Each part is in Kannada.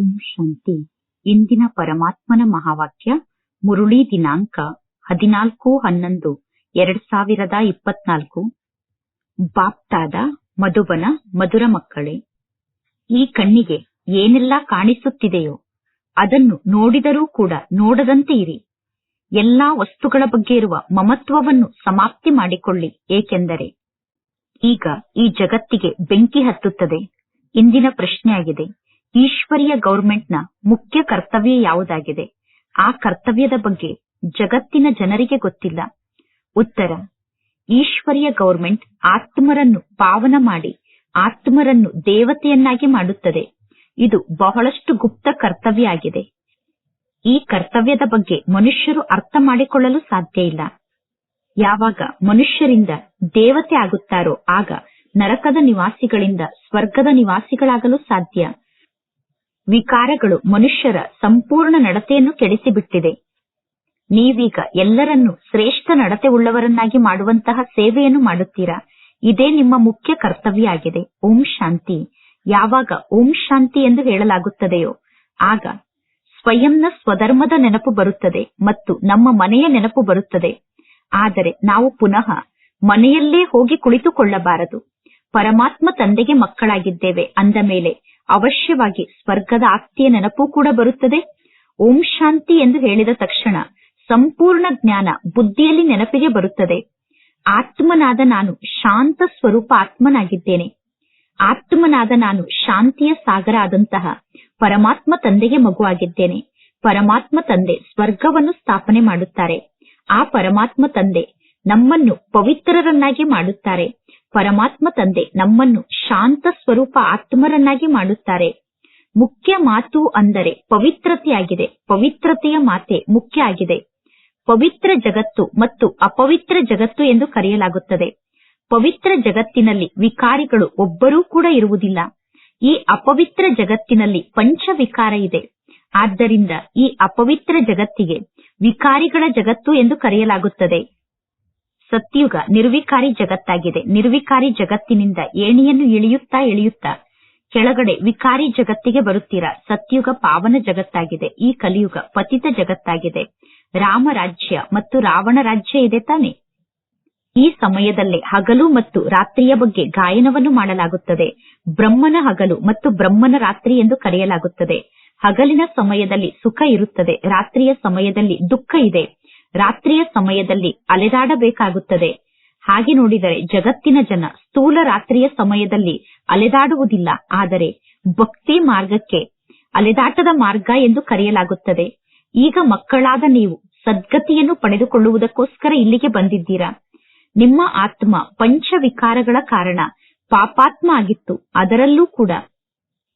ಓಂ ಶಾಂತಿ. ಇಂದಿನ ಪರಮಾತ್ಮನ ಮಹಾವಾಕ್ಯ, ಮುರುಳಿ ದಿನಾಂಕ ಹದಿನಾಲ್ಕು ಹನ್ನೊಂದು, ಎರಡ್ ಸಾವಿರದ ಇಪ್ಪತ್ನಾಲ್ಕು. ಬಾಪ್ತಾದ ಮಧುಬನ ಮಧುರ ಮಕ್ಕಳೇ, ಈ ಕಣ್ಣಿಗೆ ಏನೆಲ್ಲ ಕಾಣಿಸುತ್ತಿದೆಯೋ ಅದನ್ನು ನೋಡಿದರೂ ಕೂಡ ನೋಡದಂತೆ ಇರಿ ಎಲ್ಲಾ ವಸ್ತುಗಳ ಬಗ್ಗೆ ಇರುವ ಮಮತ್ವವನ್ನು ಸಮಾಪ್ತಿ ಮಾಡಿಕೊಳ್ಳಿ, ಏಕೆಂದರೆ ಈಗ ಈ ಜಗತ್ತಿಗೆ ಬೆಂಕಿ ಹತ್ತುತ್ತದೆ. ಇಂದಿನ ಪ್ರಶ್ನೆಯಾಗಿದೆ ಈಶ್ವರೀಯ ಗೌರ್ಮೆಂಟ್ನ ಮುಖ್ಯ ಕರ್ತವ್ಯ ಯಾವುದಾಗಿದೆ? ಆ ಕರ್ತವ್ಯದ ಬಗ್ಗೆ ಜಗತ್ತಿನ ಜನರಿಗೆ ಗೊತ್ತಿಲ್ಲ. ಉತ್ತರ, ಈಶ್ವರೀಯ ಗೌರ್ಮೆಂಟ್ ಆತ್ಮರನ್ನು ಪಾವನ ಮಾಡಿ, ಆತ್ಮರನ್ನು ದೇವತೆಯನ್ನಾಗಿ ಮಾಡುತ್ತದೆ. ಇದು ಬಹಳಷ್ಟು ಗುಪ್ತ ಕರ್ತವ್ಯ ಆಗಿದೆ. ಈ ಕರ್ತವ್ಯದ ಬಗ್ಗೆ ಮನುಷ್ಯರು ಅರ್ಥ ಮಾಡಿಕೊಳ್ಳಲು ಸಾಧ್ಯ ಇಲ್ಲ. ಯಾವಾಗ ಮನುಷ್ಯರಿಂದ ದೇವತೆ ಆಗುತ್ತಾರೋ ಆಗ ನರಕದ ನಿವಾಸಿಗಳಿಂದ ಸ್ವರ್ಗದ ನಿವಾಸಿಗಳಾಗಲು ಸಾಧ್ಯ. ವಿಕಾರಗಳು ಮನುಷ್ಯರ ಸಂಪೂರ್ಣ ನಡತೆಯನ್ನು ಕೆಡಿಸಿಬಿಟ್ಟಿದೆ. ನೀವೀಗ ಎಲ್ಲರನ್ನೂ ಶ್ರೇಷ್ಠ ನಡತೆ ಉಳ್ಳವರನ್ನಾಗಿ ಮಾಡುವಂತಹ ಸೇವೆಯನ್ನು ಮಾಡುತ್ತೀರಾ? ಇದೇ ನಿಮ್ಮ ಮುಖ್ಯ ಕರ್ತವ್ಯ ಆಗಿದೆ ಓಂ ಶಾಂತಿ. ಯಾವಾಗ ಓಂ ಶಾಂತಿ ಎಂದು ಹೇಳಲಾಗುತ್ತದೆಯೋ, ಆಗ ಸ್ವಯಂನ ಸ್ವಧರ್ಮದ ನೆನಪು ಬರುತ್ತದೆ ಮತ್ತು ನಮ್ಮ ಮನೆಯ ನೆನಪು ಬರುತ್ತದೆ. ಆದರೆ ನಾವು ಪುನಃ ಮನೆಯಲ್ಲೇ ಹೋಗಿ ಕುಳಿತುಕೊಳ್ಳಬಾರದು. ಪರಮಾತ್ಮ ತಂದೆಗೆ ಮಕ್ಕಳಾಗಿದ್ದೇವೆ ಅಂದ ಮೇಲೆ ಅವಶ್ಯವಾಗಿ ಸ್ವರ್ಗದ ಆಸ್ತಿಯ ನೆನಪು ಕೂಡ ಬರುತ್ತದೆ. ಓಂ ಶಾಂತಿ ಎಂದು ಹೇಳಿದ ತಕ್ಷಣ ಸಂಪೂರ್ಣ ಜ್ಞಾನ ಬುದ್ಧಿಯಲ್ಲಿ ನೆನಪಿಗೆ ಬರುತ್ತದೆ. ಆತ್ಮನಾದ ನಾನು ಶಾಂತ ಸ್ವರೂಪ ಆತ್ಮನಾಗಿದ್ದೇನೆ. ಆತ್ಮನಾದ ನಾನು ಶಾಂತಿಯ ಸಾಗರ ಆದಂತಹ ಪರಮಾತ್ಮ ತಂದೆಗೆ ಮಗುವಾಗಿದ್ದೇನೆ. ಪರಮಾತ್ಮ ತಂದೆ ಸ್ವರ್ಗವನ್ನು ಸ್ಥಾಪನೆ ಮಾಡುತ್ತಾರೆ. ಆ ಪರಮಾತ್ಮ ತಂದೆ ನಮ್ಮನ್ನು ಪವಿತ್ರರನ್ನಾಗಿ ಮಾಡುತ್ತಾರೆ. ಪರಮಾತ್ಮ ತಂದೆ ನಮ್ಮನ್ನು ಶಾಂತ ಸ್ವರೂಪ ಆತ್ಮರನ್ನಾಗಿ ಮಾಡುತ್ತಾರೆ. ಮುಖ್ಯ ಮಾತು ಅಂದರೆ ಪವಿತ್ರತೆಯಾಗಿದೆ. ಪವಿತ್ರತೆಯ ಮಾತೆ ಮುಖ್ಯ ಆಗಿದೆ. ಪವಿತ್ರ ಜಗತ್ತು ಮತ್ತು ಅಪವಿತ್ರ ಜಗತ್ತು ಎಂದು ಕರೆಯಲಾಗುತ್ತದೆ. ಪವಿತ್ರ ಜಗತ್ತಿನಲ್ಲಿ ವಿಕಾರಿಗಳು ಒಬ್ಬರೂ ಕೂಡ ಇರುವುದಿಲ್ಲ. ಈ ಅಪವಿತ್ರ ಜಗತ್ತಿನಲ್ಲಿ ಪಂಚ ವಿಕಾರ ಇದೆ. ಆದ್ದರಿಂದ ಈ ಅಪವಿತ್ರ ಜಗತ್ತಿಗೆ ವಿಕಾರಿಗಳ ಜಗತ್ತು ಎಂದು ಕರೆಯಲಾಗುತ್ತದೆ. ಸತ್ಯುಗ ನಿರ್ವಿಕಾರಿ ಜಗತ್ತಾಗಿದೆ. ನಿರ್ವಿಕಾರಿ ಜಗತ್ತಿನಿಂದ ಏಣಿಯನ್ನು ಇಳಿಯುತ್ತಾ ಇಳಿಯುತ್ತಾ ಕೆಳಗಡೆ ವಿಕಾರಿ ಜಗತ್ತಿಗೆ ಬರುತ್ತೀರಾ? ಸತ್ಯುಗ ಪಾವನ ಜಗತ್ತಾಗಿದೆ. ಈ ಕಲಿಯುಗ ಪತಿತ ಜಗತ್ತಾಗಿದೆ. ರಾಮ ರಾಜ್ಯ ಮತ್ತು ರಾವಣ ರಾಜ್ಯ ಇದೆ ತಾನೆ? ಈ ಸಮಯದಲ್ಲೇ ಹಗಲು ಮತ್ತು ರಾತ್ರಿಯ ಬಗ್ಗೆ ಗಾಯನವನ್ನು ಮಾಡಲಾಗುತ್ತದೆ. ಬ್ರಹ್ಮನ ಹಗಲು ಮತ್ತು ಬ್ರಹ್ಮನ ರಾತ್ರಿ ಎಂದು ಕರೆಯಲಾಗುತ್ತದೆ. ಹಗಲಿನ ಸಮಯದಲ್ಲಿ ಸುಖ ಇರುತ್ತದೆ. ರಾತ್ರಿಯ ಸಮಯದಲ್ಲಿ ದುಃಖ ಇದೆ. ರಾತ್ರಿಯ ಸಮಯದಲ್ಲಿ ಅಲೆದಾಡಬೇಕಾಗುತ್ತದೆ. ಹಾಗೆ ನೋಡಿದರೆ ಜಗತ್ತಿನ ಜನ ಸ್ಥೂಲ ರಾತ್ರಿಯ ಸಮಯದಲ್ಲಿ ಅಲೆದಾಡುವುದಿಲ್ಲ. ಆದರೆ ಭಕ್ತಿ ಮಾರ್ಗಕ್ಕೆ ಅಲೆದಾಟದ ಮಾರ್ಗ ಎಂದು ಕರೆಯಲಾಗುತ್ತದೆ. ಈಗ ಮಕ್ಕಳಾದ ನೀವು ಸದ್ಗತಿಯನ್ನು ಪಡೆದುಕೊಳ್ಳುವುದಕ್ಕೋಸ್ಕರ ಇಲ್ಲಿಗೆ ಬಂದಿದ್ದೀರಾ? ನಿಮ್ಮ ಆತ್ಮ ಪಂಚ ವಿಕಾರಗಳ ಕಾರಣ ಪಾಪಾತ್ಮ ಆಗಿತ್ತು. ಅದರಲ್ಲೂ ಕೂಡ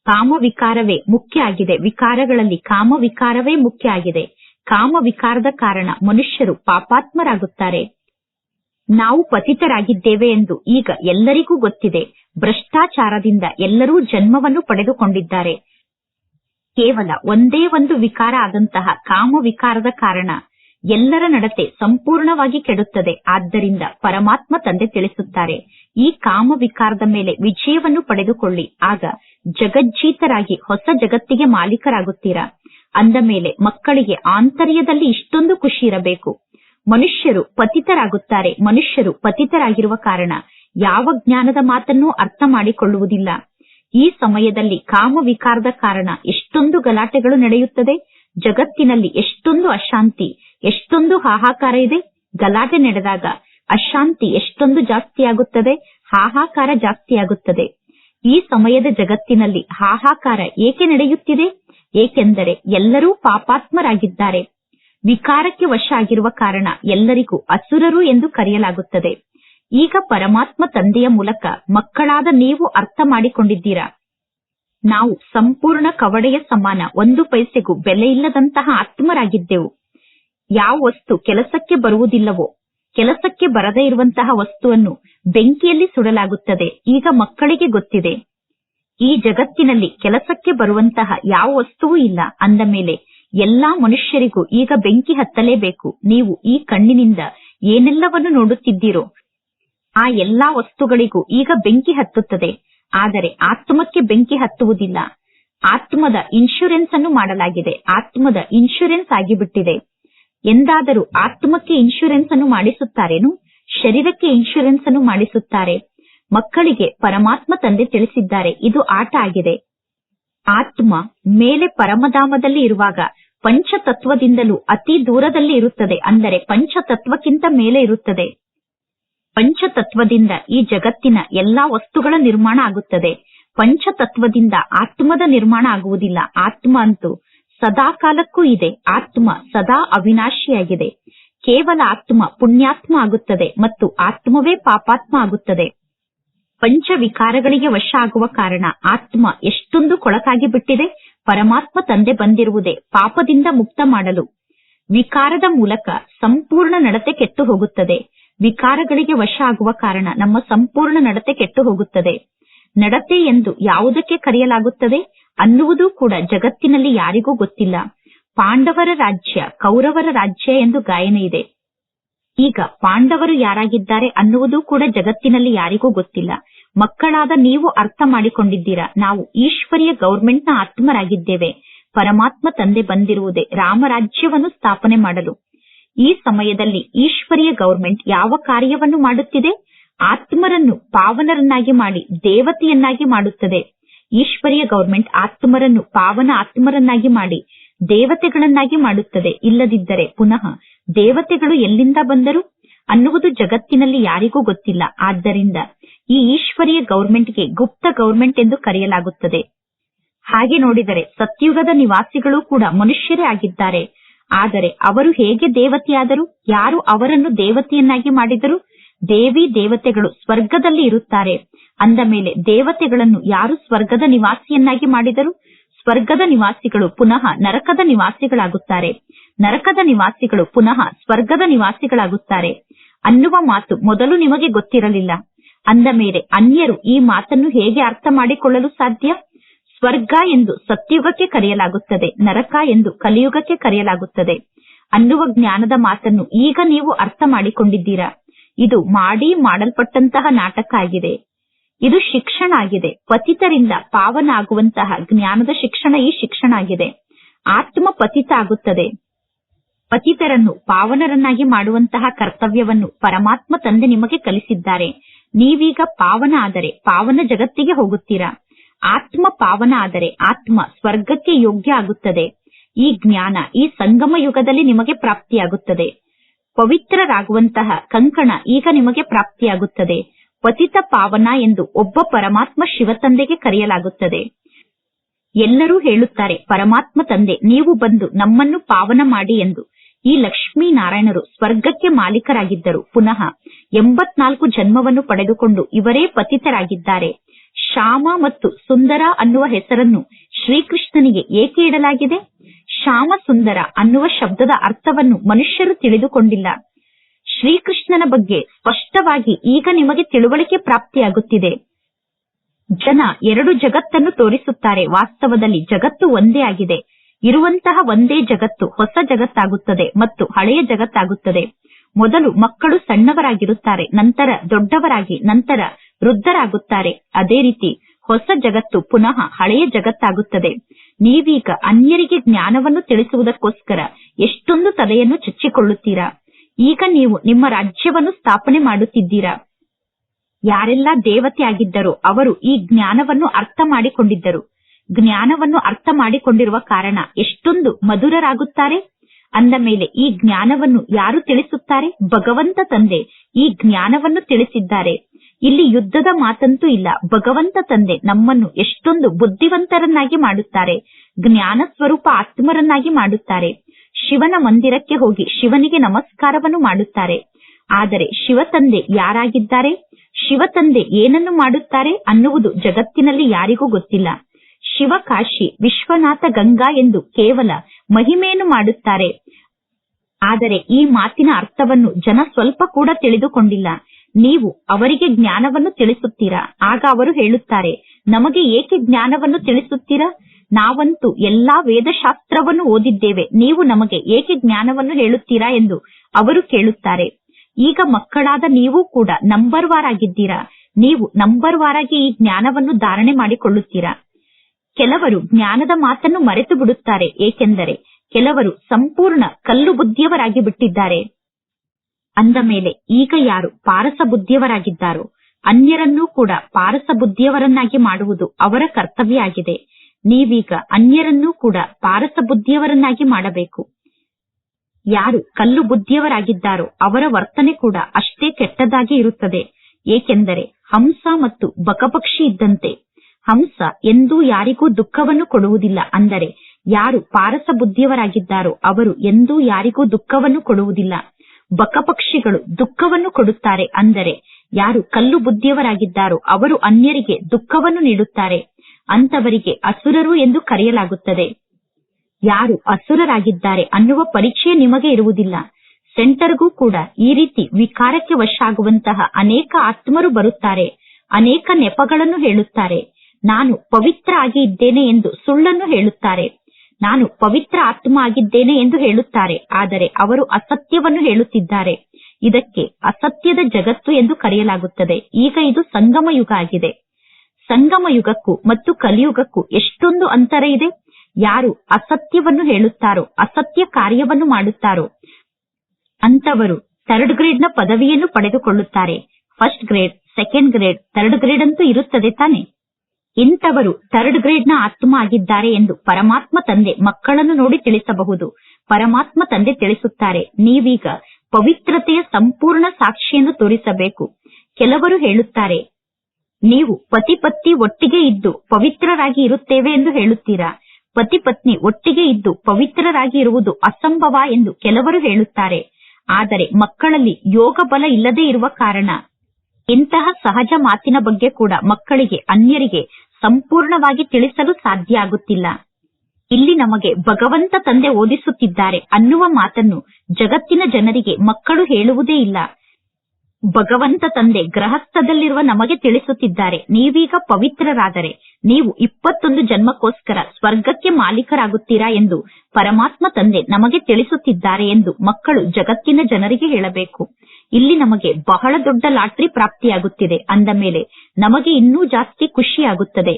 ಕಾಮ ವಿಕಾರವೇ ಮುಖ್ಯ ಆಗಿದೆ. ವಿಕಾರಗಳಲ್ಲಿ ಕಾಮ ವಿಕಾರವೇ ಮುಖ್ಯ ಆಗಿದೆ. ಕಾಮ ವಿಕಾರದ ಕಾರಣ ಮನುಷ್ಯರು ಪಾಪಾತ್ಮರಾಗುತ್ತಾರೆ. ನಾವು ಪತಿತರಾಗಿದ್ದೇವೆ ಎಂದು ಈಗ ಎಲ್ಲರಿಗೂ ಗೊತ್ತಿದೆ. ಭ್ರಷ್ಟಾಚಾರದಿಂದ ಎಲ್ಲರೂ ಜನ್ಮವನ್ನು ಪಡೆದುಕೊಂಡಿದ್ದಾರೆ. ಕೇವಲ ಒಂದೇ ಒಂದು ವಿಕಾರ ಆದಂತಹ ಕಾಮ ವಿಕಾರದ ಕಾರಣ ಎಲ್ಲರ ನಡತೆ ಸಂಪೂರ್ಣವಾಗಿ ಕೆಡುತ್ತದೆ. ಆದ್ದರಿಂದ ಪರಮಾತ್ಮ ತಂದೆ ತಿಳಿಸುತ್ತಾರೆ, ಈ ಕಾಮ ವಿಕಾರದ ಮೇಲೆ ವಿಜಯವನ್ನು ಪಡೆದುಕೊಳ್ಳಿ. ಆಗ ಜಗಜ್ಜೀತರಾಗಿ ಹೊಸ ಜಗತ್ತಿಗೆ ಮಾಲೀಕರಾಗುತ್ತೀರಾ? ಅಂದ ಮೇಲೆ ಮಕ್ಕಳಿಗೆ ಆಂತರ್ಯದಲ್ಲಿ ಇಷ್ಟೊಂದು ಖುಷಿ ಇರಬೇಕು. ಮನುಷ್ಯರು ಪತಿತರಾಗುತ್ತಾರೆ. ಮನುಷ್ಯರು ಪತಿತರಾಗಿರುವ ಕಾರಣ ಯಾವ ಜ್ಞಾನದ ಮಾತನ್ನೂ ಅರ್ಥ ಮಾಡಿಕೊಳ್ಳುವುದಿಲ್ಲ. ಈ ಸಮಯದಲ್ಲಿ ಕಾಮ ವಿಕಾರದ ಕಾರಣ ಎಷ್ಟೊಂದು ಗಲಾಟೆಗಳು ನಡೆಯುತ್ತದೆ. ಜಗತ್ತಿನಲ್ಲಿ ಎಷ್ಟೊಂದು ಅಶಾಂತಿ, ಎಷ್ಟೊಂದು ಹಾಹಾಕಾರ ಇದೆ. ಗಲಾಟೆ ನಡೆದಾಗ ಅಶಾಂತಿ ಎಷ್ಟೊಂದು ಜಾಸ್ತಿಯಾಗುತ್ತದೆ. ಹಾಹಾಕಾರ ಜಾಸ್ತಿಯಾಗುತ್ತದೆ. ಈ ಸಮಯದ ಜಗತ್ತಿನಲ್ಲಿ ಹಾಹಾಕಾರ ಏಕೆ ನಡೆಯುತ್ತಿದೆ? ಏಕೆಂದರೆ ಎಲ್ಲರೂ ಪಾಪಾತ್ಮರಾಗಿದ್ದಾರೆ. ವಿಕಾರಕ್ಕೆ ವಶ ಆಗಿರುವ ಕಾರಣ ಎಲ್ಲರಿಗೂ ಅಸುರರು ಎಂದು ಕರೆಯಲಾಗುತ್ತದೆ. ಈಗ ಪರಮಾತ್ಮ ತಂದೆಯ ಮೂಲಕ ಮಕ್ಕಳಾದ ನೀವು ಅರ್ಥ ಮಾಡಿಕೊಂಡಿದ್ದೀರಾ? ನಾವು ಸಂಪೂರ್ಣ ಕವಡೆಯ ಸಮಾನ, ಒಂದು ಪೈಸೆಗೂ ಬೆಲೆ ಇಲ್ಲದಂತಹ ಆತ್ಮರಾಗಿದ್ದೆವು. ಯಾವ ವಸ್ತು ಕೆಲಸಕ್ಕೆ ಬರುವುದಿಲ್ಲವೋ, ಕೆಲಸಕ್ಕೆ ಬರದೇ ಇರುವಂತಹ ವಸ್ತುವನ್ನು ಬೆಂಕಿಯಲ್ಲಿ ಸುಡಲಾಗುತ್ತದೆ. ಈಗ ಮಕ್ಕಳಿಗೆ ಗೊತ್ತಿದೆ. ಈ ಜಗತ್ತಿನಲ್ಲಿ ಕೆಲಸಕ್ಕೆ ಬರುವಂತಹ ಯಾವ ವಸ್ತುವೂ ಇಲ್ಲ. ಅಂದ ಮೇಲೆ, ಎಲ್ಲಾ ಮನುಷ್ಯರಿಗೂ ಈಗ ಬೆಂಕಿ ಹತ್ತಲೇಬೇಕು. ನೀವು ಈ ಕಣ್ಣಿನಿಂದ ಏನೆಲ್ಲವನ್ನು ನೋಡುತ್ತಿದ್ದೀರೋ, ಆ ಎಲ್ಲಾ ವಸ್ತುಗಳಿಗೂ ಈಗ ಬೆಂಕಿ ಹತ್ತುತ್ತದೆ. ಆದರೆ ಆತ್ಮಕ್ಕೆ ಬೆಂಕಿ ಹತ್ತುವುದಿಲ್ಲ. ಆತ್ಮದ ಇನ್ಶೂರೆನ್ಸ್ ಅನ್ನು ಮಾಡಲಾಗಿದೆ. ಆತ್ಮದ ಇನ್ಶೂರೆನ್ಸ್ ಆಗಿಬಿಟ್ಟಿದೆ. ಎಂದಾದರೂ ಆತ್ಮಕ್ಕೆ ಇನ್ಶೂರೆನ್ಸ್ ಅನ್ನು ಮಾಡಿಸುತ್ತಾರೇನು? ಶರೀರಕ್ಕೆ ಇನ್ಶೂರೆನ್ಸ್ ಅನ್ನು ಮಾಡಿಸುತ್ತಾರೆ. ಮಕ್ಕಳಿಗೆ ಪರಮಾತ್ಮ ತಂದೆ ತಿಳಿಸಿದ್ದಾರೆ. ಇದು ಆಟ ಆಗಿದೆ. ಆತ್ಮ ಮೇಲೆ ಪರಮಧಾಮದಲ್ಲಿ ಇರುವಾಗ ಪಂಚತತ್ವದಿಂದಲೂ ಅತಿ ದೂರದಲ್ಲಿ ಇರುತ್ತದೆ. ಅಂದರೆ ಪಂಚತತ್ವಕ್ಕಿಂತ ಮೇಲೆ ಇರುತ್ತದೆ. ಪಂಚತತ್ವದಿಂದ ಈ ಜಗತ್ತಿನ ಎಲ್ಲಾ ವಸ್ತುಗಳ ನಿರ್ಮಾಣ ಆಗುತ್ತದೆ. ಪಂಚತತ್ವದಿಂದ ಆತ್ಮದ ನಿರ್ಮಾಣ ಆಗುವುದಿಲ್ಲ. ಆತ್ಮ ಅಂತೂ ಸದಾ ಕಾಲಕ್ಕೂ ಇದೆ. ಆತ್ಮ ಸದಾ ಅವಿನಾಶಿಯಾಗಿದೆ. ಕೇವಲ ಆತ್ಮ ಪುಣ್ಯಾತ್ಮ ಆಗುತ್ತದೆ ಮತ್ತು ಆತ್ಮವೇ ಪಾಪಾತ್ಮ ಆಗುತ್ತದೆ. ಪಂಚ ವಿಕಾರಗಳಿಗೆ ವಶ ಆಗುವ ಕಾರಣ ಆತ್ಮ ಎಷ್ಟೊಂದು ಕೊಳಕಾಗಿ ಬಿಟ್ಟಿದೆ, ಪರಮಾತ್ಮ ತಂದೆ ಬಂದಿರುವುದೇ ಪಾಪದಿಂದ ಮುಕ್ತ ಮಾಡಲು. ವಿಕಾರದ ಮೂಲಕ ಸಂಪೂರ್ಣ ನಡತೆ ಕೆಟ್ಟು ಹೋಗುತ್ತದೆ. ವಿಕಾರಗಳಿಗೆ ವಶ ಆಗುವ ಕಾರಣ ನಮ್ಮ ಸಂಪೂರ್ಣ ನಡತೆ ಕೆಟ್ಟು ಹೋಗುತ್ತದೆ. ನಡತೆ ಎಂದು ಯಾವುದಕ್ಕೆ ಕರೆಯಲಾಗುತ್ತದೆ ಅನ್ನುವುದು ಕೂಡ ಜಗತ್ತಿನಲ್ಲಿ ಯಾರಿಗೂ ಗೊತ್ತಿಲ್ಲ. ಪಾಂಡವರ ರಾಜ್ಯ ಕೌರವರ ರಾಜ್ಯ ಎಂದು ಗಾಯನ ಇದೆ. ಈಗ ಪಾಂಡವರು ಯಾರಾಗಿದ್ದಾರೆ ಅನ್ನುವುದು ಕೂಡ ಜಗತ್ತಿನಲ್ಲಿ ಯಾರಿಗೂ ಗೊತ್ತಿಲ್ಲ. ಮಕ್ಕಳಾದ ನೀವು ಅರ್ಥ ಮಾಡಿಕೊಂಡಿದ್ದೀರಾ. ನಾವು ಈಶ್ವರಿಯ ಗೌರ್ಮೆಂಟ್ನ ಆತ್ಮರಾಗಿದ್ದೇವೆ. ಪರಮಾತ್ಮ ತಂದೆ ಬಂದಿರುವುದೇ ರಾಮರಾಜ್ಯವನ್ನು ಸ್ಥಾಪನೆ ಮಾಡಲು. ಈ ಸಮಯದಲ್ಲಿ ಈಶ್ವರಿಯ ಗೌರ್ಮೆಂಟ್ ಯಾವ ಕಾರ್ಯವನ್ನು ಮಾಡುತ್ತಿದೆ? ಆತ್ಮರನ್ನು ಪಾವನರನ್ನಾಗಿ ಮಾಡಿ, ದೇವತೆಯನ್ನಾಗಿ ಮಾಡುತ್ತದೆ. ಈಶ್ವರಿಯ ಗೌರ್ಮೆಂಟ್ ಆತ್ಮರನ್ನು ಪಾವನ ಆತ್ಮರನ್ನಾಗಿ ಮಾಡಿ, ದೇವತೆಗಳನ್ನಾಗಿ ಮಾಡುತ್ತದೆ. ಇಲ್ಲದಿದ್ದರೆ ಪುನಃ ದೇವತೆಗಳು ಎಲ್ಲಿಂದ ಬಂದರು? ಅನ್ನುವುದು ಜಗತ್ತಿನಲ್ಲಿ ಯಾರಿಗೂ ಗೊತ್ತಿಲ್ಲ. ಆದ್ದರಿಂದ ಈ ಈಶ್ವರೀಯ ಗೌರ್ಮೆಂಟ್ಗೆ ಗುಪ್ತ ಗೌರ್ಮೆಂಟ್ ಎಂದು ಕರೆಯಲಾಗುತ್ತದೆ. ಹಾಗೆ ನೋಡಿದರೆ ಸತ್ಯುಗದ ನಿವಾಸಿಗಳು ಕೂಡ ಮನುಷ್ಯರೇ ಆಗಿದ್ದಾರೆ. ಆದರೆ ಅವರು ಹೇಗೆ ದೇವತೆಯಾದರು? ಯಾರು ಅವರನ್ನು ದೇವತೆಯನ್ನಾಗಿ ಮಾಡಿದರು? ದೇವಿ ದೇವತೆಗಳು ಸ್ವರ್ಗದಲ್ಲಿ ಇರುತ್ತಾರೆ. ಅಂದ ಮೇಲೆ ದೇವತೆಗಳನ್ನು ಯಾರು ಸ್ವರ್ಗದ ನಿವಾಸಿಯನ್ನಾಗಿ ಮಾಡಿದರು? ಸ್ವರ್ಗದ ನಿವಾಸಿಗಳು ಪುನಃ ನರಕದ ನಿವಾಸಿಗಳಾಗುತ್ತಾರೆ. ನರಕದ ನಿವಾಸಿಗಳು ಪುನಃ ಸ್ವರ್ಗದ ನಿವಾಸಿಗಳಾಗುತ್ತಾರೆ. ಅನ್ನುವ ಮಾತು ಮೊದಲು ನಿಮಗೆ ಗೊತ್ತಿರಲಿಲ್ಲ. ಅಂದ ಮೇಲೆ ಅನ್ಯರು ಈ ಮಾತನ್ನು ಹೇಗೆ ಅರ್ಥ ಮಾಡಿಕೊಳ್ಳಲು ಸಾಧ್ಯ? ಸ್ವರ್ಗ ಎಂದು ಸತ್ಯುಗಕ್ಕೆ ಕರೆಯಲಾಗುತ್ತದೆ, ನರಕ ಎಂದು ಕಲಿಯುಗಕ್ಕೆ ಕರೆಯಲಾಗುತ್ತದೆ. ಅನ್ನುವ ಜ್ಞಾನದ ಮಾತನ್ನು ಈಗ ನೀವು ಅರ್ಥ ಮಾಡಿಕೊಂಡಿದ್ದೀರಾ? ಇದು ಮಾಡಿ ಮಾಡಲ್ಪಟ್ಟಂತಹ ನಾಟಕ ಆಗಿದೆ. ಇದು ಶಿಕ್ಷಣ ಆಗಿದೆ. ಪತಿತರಿಂದ ಪಾವನ ಆಗುವಂತಹ ಜ್ಞಾನದ ಶಿಕ್ಷಣ ಈ ಶಿಕ್ಷಣ ಆಗಿದೆ. ಆತ್ಮ ಪತಿತ ಆಗುತ್ತದೆ. ಪತಿತರನ್ನು ಪಾವನರನ್ನಾಗಿ ಮಾಡುವಂತಹ ಕರ್ತವ್ಯವನ್ನು ಪರಮಾತ್ಮ ತಂದೆ ನಿಮಗೆ ಕಲಿಸಿದ್ದಾರೆ. ನೀವೀಗ ಪಾವನ ಆದರೆ, ಪಾವನ ಜಗತ್ತಿಗೆ ಹೋಗುತ್ತೀರಾ? ಆತ್ಮ ಪಾವನ ಆದರೆ ಆತ್ಮ ಸ್ವರ್ಗಕ್ಕೆ ಯೋಗ್ಯ ಆಗುತ್ತದೆ. ಈ ಜ್ಞಾನ ಈ ಸಂಗಮ ಯುಗದಲ್ಲಿ ನಿಮಗೆ ಪ್ರಾಪ್ತಿಯಾಗುತ್ತದೆ. ಪವಿತ್ರರಾಗುವಂತಹ ಕಂಕಣ ಈಗ ನಿಮಗೆ ಪ್ರಾಪ್ತಿಯಾಗುತ್ತದೆ. ಪತಿತ ಪಾವನ ಎಂದು ಒಬ್ಬ ಪರಮಾತ್ಮ ಶಿವ ತಂದೆಗೆ ಕರೆಯಲಾಗುತ್ತದೆ. ಎಲ್ಲರೂ ಹೇಳುತ್ತಾರೆ, ಪರಮಾತ್ಮ ತಂದೆ, ನೀವು ಬಂದು ನಮ್ಮನ್ನು ಪಾವನ ಮಾಡಿ ಎಂದು. ಈ ಲಕ್ಷ್ಮೀ ನಾರಾಯಣರು ಸ್ವರ್ಗಕ್ಕೆ ಮಾಲೀಕರಾಗಿದ್ದರು. ಪುನಃ ಎಂಬತ್ನಾಲ್ಕು ಜನ್ಮವನ್ನು ಪಡೆದುಕೊಂಡು ಇವರೇ ಪತಿತರಾಗಿದ್ದಾರೆ. ಶ್ಯಾಮ ಮತ್ತು ಸುಂದರ ಅನ್ನುವ ಹೆಸರನ್ನು ಶ್ರೀಕೃಷ್ಣನಿಗೆ ಏಕೆ ಇಡಲಾಗಿದೆ? ಶ್ಯಾಮ ಸುಂದರ ಅನ್ನುವ ಶಬ್ದದ ಅರ್ಥವನ್ನು ಮನುಷ್ಯರು ತಿಳಿದುಕೊಂಡಿಲ್ಲ. ಶ್ರೀಕೃಷ್ಣನ ಬಗ್ಗೆ ಸ್ಪಷ್ಟವಾಗಿ ಈಗ ನಿಮಗೆ ತಿಳುವಳಿಕೆ ಪ್ರಾಪ್ತಿಯಾಗುತ್ತಿದೆ. ಜನ ಎರಡು ಜಗತ್ತನ್ನು ತೋರಿಸುತ್ತಾರೆ. ವಾಸ್ತವದಲ್ಲಿ ಜಗತ್ತು ಒಂದೇ ಆಗಿದೆ. ಇರುವಂತಹ ಒಂದೇ ಜಗತ್ತು, ಹೊಸ ಜಗತ್ತಾಗುತ್ತದೆ ಮತ್ತು ಹಳೆಯ ಜಗತ್ತಾಗುತ್ತದೆ. ಮೊದಲು ಮಕ್ಕಳು ಸಣ್ಣವರಾಗಿರುತ್ತಾರೆ, ನಂತರ ದೊಡ್ಡವರಾಗಿ, ನಂತರ ವೃದ್ಧರಾಗುತ್ತಾರೆ. ಅದೇ ರೀತಿ ಹೊಸ ಜಗತ್ತು ಪುನಃ ಹಳೆಯ ಜಗತ್ತಾಗುತ್ತದೆ. ನೀವೀಗ ಅನ್ಯರಿಗೆ ಜ್ಞಾನವನ್ನು ತಿಳಿಸುವುದಕ್ಕೋಸ್ಕರ ಎಷ್ಟೊಂದು ತಲೆಯನ್ನು ಚುಚ್ಚಿಕೊಳ್ಳುತ್ತೀರಾ? ಈಗ ನೀವು ನಿಮ್ಮ ರಾಜ್ಯವನ್ನು ಸ್ಥಾಪನೆ ಮಾಡುತ್ತಿದ್ದೀರಾ? ಯಾರೆಲ್ಲ ದೇವತೆ ಆಗಿದ್ದರೋ ಅವರು ಈ ಜ್ಞಾನವನ್ನು ಅರ್ಥ ಮಾಡಿಕೊಂಡಿದ್ದರು. ಜ್ಞಾನವನ್ನು ಅರ್ಥ ಮಾಡಿಕೊಂಡಿರುವ ಕಾರಣ ಎಷ್ಟೊಂದು ಮಧುರರಾಗುತ್ತಾರೆ? ಅಂದ ಮೇಲೆ ಈ ಜ್ಞಾನವನ್ನು ಯಾರು ತಿಳಿಸುತ್ತಾರೆ? ಭಗವಂತ ತಂದೆ ಈ ಜ್ಞಾನವನ್ನು ತಿಳಿಸಿದ್ದಾರೆ. ಇಲ್ಲಿ ಯುದ್ಧದ ಮಾತಂತೂ ಇಲ್ಲ. ಭಗವಂತ ತಂದೆ ನಮ್ಮನ್ನು ಎಷ್ಟೊಂದು ಬುದ್ಧಿವಂತರನ್ನಾಗಿ ಮಾಡುತ್ತಾರೆ. ಜ್ಞಾನ ಸ್ವರೂಪ ಆತ್ಮರನ್ನಾಗಿ ಮಾಡುತ್ತಾರೆ. ಶಿವನ ಮಂದಿರಕ್ಕೆ ಹೋಗಿ ಶಿವನಿಗೆ ನಮಸ್ಕಾರವನ್ನು ಮಾಡುತ್ತಾರೆ. ಆದರೆ ಶಿವ ತಂದೆ ಯಾರಾಗಿದ್ದಾರೆ? ಶಿವ ತಂದೆ ಏನನ್ನು ಮಾಡುತ್ತಾರೆ ಅನ್ನುವುದು ಜಗತ್ತಿನಲ್ಲಿ ಯಾರಿಗೂ ಗೊತ್ತಿಲ್ಲ. ಶಿವಕಾಶಿ ವಿಶ್ವನಾಥ ಗಂಗಾ ಎಂದು ಕೇವಲ ಮಹಿಮೆಯನ್ನು ಮಾಡುತ್ತಾರೆ. ಆದರೆ ಈ ಮಾತಿನ ಅರ್ಥವನ್ನು ಜನ ಸ್ವಲ್ಪ ಕೂಡ ತಿಳಿದುಕೊಂಡಿಲ್ಲ. ನೀವು ಅವರಿಗೆ ಜ್ಞಾನವನ್ನು ತಿಳಿಸುತ್ತೀರಾ? ಆಗ ಅವರು ಹೇಳುತ್ತಾರೆ, ನಮಗೆ ಏಕೆ ಜ್ಞಾನವನ್ನು ತಿಳಿಸುತ್ತೀರಾ? ನಾವಂತೂ ಎಲ್ಲಾ ವೇದಶಾಸ್ತ್ರವನ್ನು ಓದಿದ್ದೇವೆ. ನೀವು ನಮಗೆ ಏಕೆ ಜ್ಞಾನವನ್ನು ಹೇಳುತ್ತೀರಾ? ಎಂದು ಅವರು ಕೇಳುತ್ತಾರೆ. ಈಗ ಮಕ್ಕಳಾದ ನೀವು ಕೂಡ ನಂಬರ್ ವಾರ್ ಆಗಿದ್ದೀರಾ ನೀವು ನಂಬರ್ ವಾರ್ ಆಗಿ ಈ ಜ್ಞಾನವನ್ನು ಧಾರಣೆ ಮಾಡಿಕೊಳ್ಳುತ್ತೀರಾ? ಕೆಲವರು ಜ್ಞಾನದ ಮಾತನ್ನು ಮರೆತು ಬಿಡುತ್ತಾರೆ, ಏಕೆಂದರೆ ಕೆಲವರು ಸಂಪೂರ್ಣ ಕಲ್ಲು ಬುದ್ಧಿಯವರಾಗಿ ಬಿಟ್ಟಿದ್ದಾರೆ. ಅಂದ ಮೇಲೆ ಈಗ ಯಾರು ಪಾರಸ ಬುದ್ಧಿಯವರಾಗಿದ್ದಾರೋ, ಅನ್ಯರನ್ನೂ ಕೂಡ ಪಾರಸ ಬುದ್ಧಿಯವರನ್ನಾಗಿ ಮಾಡುವುದು ಅವರ ಕರ್ತವ್ಯ ಆಗಿದೆ ನೀವೀಗ ಅನ್ಯರನ್ನೂ ಕೂಡ ಪಾರಸ ಬುದ್ಧಿಯವರನ್ನಾಗಿ ಮಾಡಬೇಕು. ಯಾರು ಕಲ್ಲು ಬುದ್ಧಿಯವರಾಗಿದ್ದಾರೋ, ಅವರ ವರ್ತನೆ ಕೂಡ ಅಷ್ಟೇ ಕೆಟ್ಟದಾಗಿ ಇರುತ್ತದೆ. ಏಕೆಂದರೆ ಹಂಸ ಮತ್ತು ಬಕಪಕ್ಷಿ ಇದ್ದಂತೆ ಹಂಸ ಎಂದೂ ಯಾರಿಗೂ ದುಃಖವನ್ನು ಕೊಡುವುದಿಲ್ಲ. ಅಂದರೆ ಯಾರು ಪಾರಸ ಬುದ್ಧಿಯವರಾಗಿದ್ದಾರೋ ಅವರು ಎಂದೂ ಯಾರಿಗೂ ದುಃಖವನ್ನು ಕೊಡುವುದಿಲ್ಲ. ಬಕಪಕ್ಷಿಗಳು ದುಃಖವನ್ನು ಕೊಡುತ್ತಾರೆ. ಅಂದರೆ ಯಾರು ಕಲ್ಲು ಬುದ್ಧಿಯವರಾಗಿದ್ದಾರೋ ಅವರು ಅನ್ಯರಿಗೆ ದುಃಖವನ್ನು ನೀಡುತ್ತಾರೆ. ಅಂತವರಿಗೆ ಅಸುರರು ಎಂದು ಕರೆಯಲಾಗುತ್ತದೆ. ಯಾರು ಅಸುರರಾಗಿದ್ದಾರೆ ಅನ್ನುವ ಪರಿಚಯ ನಿಮಗೆ ಇರುವುದಿಲ್ಲ. ಸೆಂಟರ್ಗೂ ಕೂಡ ಈ ರೀತಿ ವಿಕಾರಕ್ಕೆ ವಶ ಆಗುವಂತಹ ಅನೇಕ ಆತ್ಮರು ಬರುತ್ತಾರೆ. ಅನೇಕ ನೆಪಗಳನ್ನು ಹೇಳುತ್ತಾರೆ. ನಾನು ಪವಿತ್ರ ಆಗಿ ಇದ್ದೇನೆ ಎಂದು ಸುಳ್ಳನ್ನು ಹೇಳುತ್ತಾರೆ. ನಾನು ಪವಿತ್ರ ಆತ್ಮ ಆಗಿದ್ದೇನೆ ಎಂದು ಹೇಳುತ್ತಾರೆ, ಆದರೆ ಅವರು ಅಸತ್ಯವನ್ನು ಹೇಳುತ್ತಿದ್ದಾರೆ. ಇದಕ್ಕೆ ಅಸತ್ಯದ ಜಗತ್ತು ಎಂದು ಕರೆಯಲಾಗುತ್ತದೆ. ಈಗ ಇದು ಸಂಗಮ ಯುಗ ಆಗಿದೆ. ಸಂಗಮ ಯುಗಕ್ಕೂ ಮತ್ತು ಕಲಿಯುಗಕ್ಕೂ ಎಷ್ಟೊಂದು ಅಂತರ ಇದೆ. ಯಾರು ಅಸತ್ಯವನ್ನು ಹೇಳುತ್ತಾರೋ, ಅಸತ್ಯ ಕಾರ್ಯವನ್ನು ಮಾಡುತ್ತಾರೋ ಅಂತವರು ಥರ್ಡ್ ಗ್ರೇಡ್ನ ಪದವಿಯನ್ನು ಪಡೆದುಕೊಳ್ಳುತ್ತಾರೆ. First grade, second grade, third grade ಅಂತೂ ಇರುತ್ತದೆ ತಾನೆ? ಇಂಥವರು ಥರ್ಡ್ ಗ್ರೇಡ್ನ ಆತ್ಮ ಆಗಿದ್ದಾರೆ ಎಂದು ಪರಮಾತ್ಮ ತಂದೆ ಮಕ್ಕಳನ್ನು ನೋಡಿ ತಿಳಿಸಬಹುದು. ಪರಮಾತ್ಮ ತಂದೆ ತಿಳಿಸುತ್ತಾರೆ, ನೀವೀಗ ಪವಿತ್ರತೆಯ ಸಂಪೂರ್ಣ ಸಾಕ್ಷಿಯನ್ನು ತೋರಿಸಬೇಕು. ಕೆಲವರು ಹೇಳುತ್ತಾರೆ, ನೀವು ಪತಿ ಪತ್ನಿ ಒಟ್ಟಿಗೆ ಇದ್ದು ಪವಿತ್ರರಾಗಿ ಇರುತ್ತೇವೆ ಎಂದು ಹೇಳುತ್ತೀರಾ? ಪತಿ ಪತ್ನಿ ಒಟ್ಟಿಗೆ ಇದ್ದು ಪವಿತ್ರರಾಗಿ ಇರುವುದು ಅಸಂಭವ ಎಂದು ಕೆಲವರು ಹೇಳುತ್ತಾರೆ. ಆದರೆ ಮಕ್ಕಳಲ್ಲಿ ಯೋಗ ಬಲ ಇಲ್ಲದೆ ಇರುವ ಕಾರಣ. ಇಂತಹ ಸಹಜ ಮಾತಿನ ಬಗ್ಗೆ ಕೂಡ ಮಕ್ಕಳಿಗೆ, ಅನ್ಯರಿಗೆ ಸಂಪೂರ್ಣವಾಗಿ ತಿಳಿಸಲು ಸಾಧ್ಯ ಆಗುತ್ತಿಲ್ಲ. ಇಲ್ಲಿ ನಮಗೆ ಭಗವಂತ ತಂದೆ ಓದಿಸುತ್ತಿದ್ದಾರೆ ಅನ್ನುವ ಮಾತನ್ನು ಜಗತ್ತಿನ ಜನರಿಗೆ ಮಕ್ಕಳು ಹೇಳುವುದೇ ಇಲ್ಲ. ಭಗವಂತ ತಂದೆ ಗ್ರಹಸ್ಥದಲ್ಲಿರುವ ನಮಗೆ ತಿಳಿಸುತ್ತಿದ್ದಾರೆ. ನೀವೀಗ ಪವಿತ್ರರಾದರೆ, ನೀವು ಇಪ್ಪತ್ತೊಂದು ಜನ್ಮಕ್ಕೋಸ್ಕರ ಸ್ವರ್ಗಕ್ಕೆ ಮಾಲೀಕರಾಗುತ್ತೀರಾ ಎಂದು ಪರಮಾತ್ಮ ತಂದೆ ನಮಗೆ ತಿಳಿಸುತ್ತಿದ್ದಾರೆ ಎಂದು ಮಕ್ಕಳು ಜಗತ್ತಿನ ಜನರಿಗೆ ಹೇಳಬೇಕು. ಇಲ್ಲಿ ನಮಗೆ ಬಹಳ ದೊಡ್ಡ ಲಾಟ್ರಿ ಪ್ರಾಪ್ತಿಯಾಗುತ್ತಿದೆ. ಅಂದ ಮೇಲೆ ನಮಗೆ ಇನ್ನೂ ಜಾಸ್ತಿ ಖುಷಿಯಾಗುತ್ತದೆ.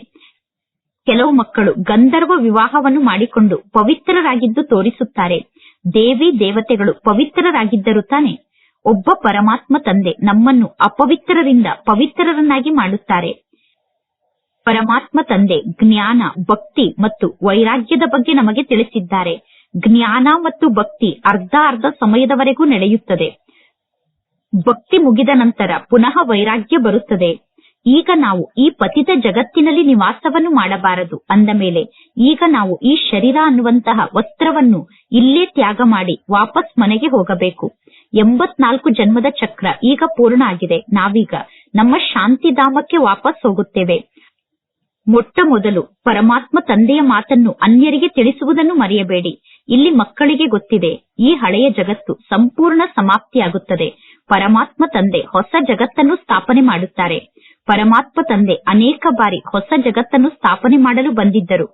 ಕೆಲವು ಮಕ್ಕಳು ಗಂಧರ್ವ ವಿವಾಹವನ್ನು ಮಾಡಿಕೊಂಡು ಪವಿತ್ರರಾಗಿದ್ದು ತೋರಿಸುತ್ತಾರೆ. ದೇವಿ ದೇವತೆಗಳು ಪವಿತ್ರರಾಗಿದ್ದರು ತಾನೆ ಒಬ್ಬ ಪರಮಾತ್ಮ ತಂದೆ ನಮ್ಮನ್ನು ಅಪವಿತ್ರರಿಂದ ಪವಿತ್ರರನ್ನಾಗಿ ಮಾಡುತ್ತಾರೆ. ಪರಮಾತ್ಮ ತಂದೆ ಜ್ಞಾನ, ಭಕ್ತಿ ಮತ್ತು ವೈರಾಗ್ಯದ ಬಗ್ಗೆ ನಮಗೆ ತಿಳಿಸಿದ್ದಾರೆ. ಜ್ಞಾನ ಮತ್ತು ಭಕ್ತಿ ಅರ್ಧ ಅರ್ಧ ಸಮಯದವರೆಗೂ ನಡೆಯುತ್ತದೆ. ಭಕ್ತಿ ಮುಗಿದ ನಂತರ ಪುನಃ ವೈರಾಗ್ಯ ಬರುತ್ತದೆ. ಈಗ ನಾವು ಈ ಪತಿತ ಜಗತ್ತಿನಲ್ಲಿ ನಿವಾಸವನ್ನು ಮಾಡಬಾರದು ಅಂದ ಮೇಲೆ ಈಗ ನಾವು ಈ ಶರೀರ ಅನ್ನುವಂತಹ ವಸ್ತ್ರವನ್ನು ಇಲ್ಲೇ ತ್ಯಾಗ ಮಾಡಿ ವಾಪಸ್ ಮನೆಗೆ ಹೋಗಬೇಕು. ಎಂಬತ್ನಾಲ್ಕು ಜನ್ಮದ ಚಕ್ರ ಈಗ ಪೂರ್ಣ ಆಗಿದೆ. ನಾವೀಗ ನಮ್ಮ ಶಾಂತಿಧಾಮಕ್ಕೆ ವಾಪಸ್ ಹೋಗುತ್ತೇವೆ. ಮೊಟ್ಟ ಮೊದಲು ಪರಮಾತ್ಮ ತಂದೆಯ ಮಾತನ್ನು ಅನ್ಯರಿಗೆ ತಿಳಿಸುವುದನ್ನು ಮರೆಯಬೇಡಿ. ಇಲ್ಲಿ ಮಕ್ಕಳಿಗೆ ಗೊತ್ತಿದೆ, ಈ ಹಳೆಯ ಜಗತ್ತು ಸಂಪೂರ್ಣ ಸಮಾಪ್ತಿಯಾಗುತ್ತದೆ. ಪರಮಾತ್ಮ ತಂದೆ ಹೊಸ ಜಗತ್ತನ್ನು ಸ್ಥಾಪನೆ ಮಾಡುತ್ತಾರೆ. ಪರಮಾತ್ಮ ತಂದೆ ಅನೇಕ ಬಾರಿ ಹೊಸ ಜಗತ್ತನ್ನು ಸ್ಥಾಪನೆ ಮಾಡಲು ಬಂದಿದ್ದರು.